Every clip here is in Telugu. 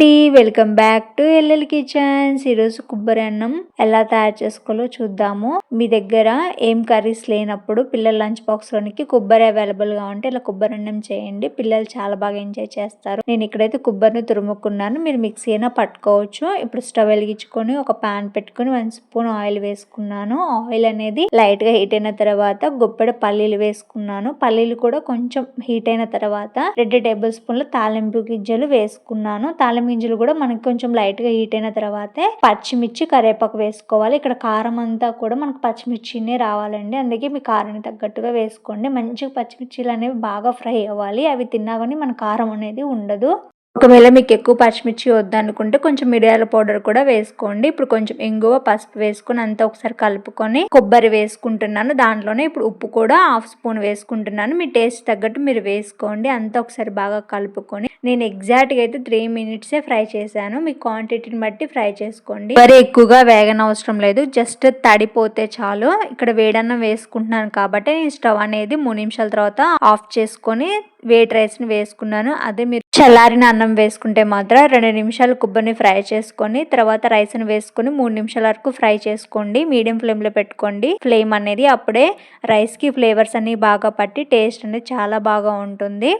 అండి welcome back to LL kitchens ఈరోజు కొబ్బరి అన్నం ఎలా తయారు చేసుకోవాలో చూద్దాము. మీ దగ్గర ఏం కర్రీస్ లేనప్పుడు పిల్లల లంచ్ బాక్స్ లోనికి కొబ్బరి అవైలబుల్గా ఉంటే ఇలా కొబ్బరి అన్నం చేయండి. పిల్లలు చాలా బాగా ఎంజాయ్ చేస్తారు. నేను ఇక్కడైతే కొబ్బరిని తురుముకున్నాను. మీరు మిక్సీ అయినా పట్టుకోవచ్చు. ఇప్పుడు స్టవ్ వెలిగించుకొని ఒక పాన్ పెట్టుకొని వన్ స్పూన్ ఆయిల్ వేసుకున్నాను. ఆయిల్ అనేది లైట్గా హీట్ అయిన తర్వాత గొప్పెడ పల్లీలు వేసుకున్నాను. పల్లీలు కూడా కొంచెం హీట్ అయిన తర్వాత రెండు టేబుల్ స్పూన్ల తాలింపు గింజలు వేసుకున్నాను. తాలింపు గింజలు కూడా మనకి కొంచెం లైట్గా హీట్ అయిన తర్వాతే పచ్చిమిర్చి కరివేపాకు వేసుకోవాలి. ఇక్కడ కారం అంతా కూడా మనకు పచ్చిమిర్చినే రావాలండి. అందుకే మీ కారానికి తగ్గట్టుగా వేసుకోండి. మంచిగా పచ్చిమిర్చిలు అనేవి బాగా ఫ్రై అవ్వాలి. అవి తిన్నా కానీ మన కారం అనేది ఉండదు. ఒకవేళ మీకు ఎక్కువ పచ్చిమిర్చి వద్దనుకుంటే కొంచెం మిరియాల పౌడర్ కూడా వేసుకోండి. ఇప్పుడు కొంచెం ఇంగువ పసుపు వేసుకొని అంతా ఒకసారి కలుపుకొని కొబ్బరి వేసుకుంటున్నాను. దాంట్లోనే ఇప్పుడు ఉప్పు కూడా హాఫ్ స్పూన్ వేసుకుంటున్నాను. మీ టేస్ట్ తగ్గట్టు మీరు వేసుకోండి. అంతా ఒకసారి బాగా కలుపుకొని నేను ఎగ్జాక్ట్గా అయితే త్రీ మినిట్సే ఫ్రై చేశాను. మీ క్వాంటిటీని బట్టి ఫ్రై చేసుకోండి. మరి ఎక్కువగా వేగన అవసరం లేదు. జస్ట్ తడిపోతే చాలు. ఇక్కడ వేడన్నం వేసుకుంటున్నాను కాబట్టి నేను స్టవ్ అనేది మూడు నిమిషాల తర్వాత ఆఫ్ చేసుకొని వేట్ రైస్ని వేసుకున్నాను. అదే మీరు చల్లారిన అన్నం వేసుకుంటే మాత్రం రెండు నిమిషాలు కొబ్బరిని ఫ్రై చేసుకొని తర్వాత రైస్ని వేసుకొని మూడు నిమిషాల వరకు ఫ్రై చేసుకోండి. మీడియం ఫ్లేమ్లో పెట్టుకోండి. ఫ్లేమ్ అనేది అప్పుడే రైస్కి ఫ్లేవర్స్ అన్ని బాగా పట్టి టేస్ట్ అనేది చాలా బాగా ఉంటుంది.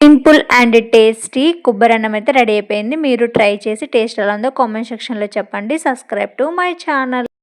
సింపుల్ అండ్ టేస్టీ కొబ్బరి అన్నం అయితే రెడీ అయిపోయింది. మీరు ట్రై చేసి టేస్ట్ ఎలా ఉందో కామెంట్ సెక్షన్లో చెప్పండి. Subscribe to my channel.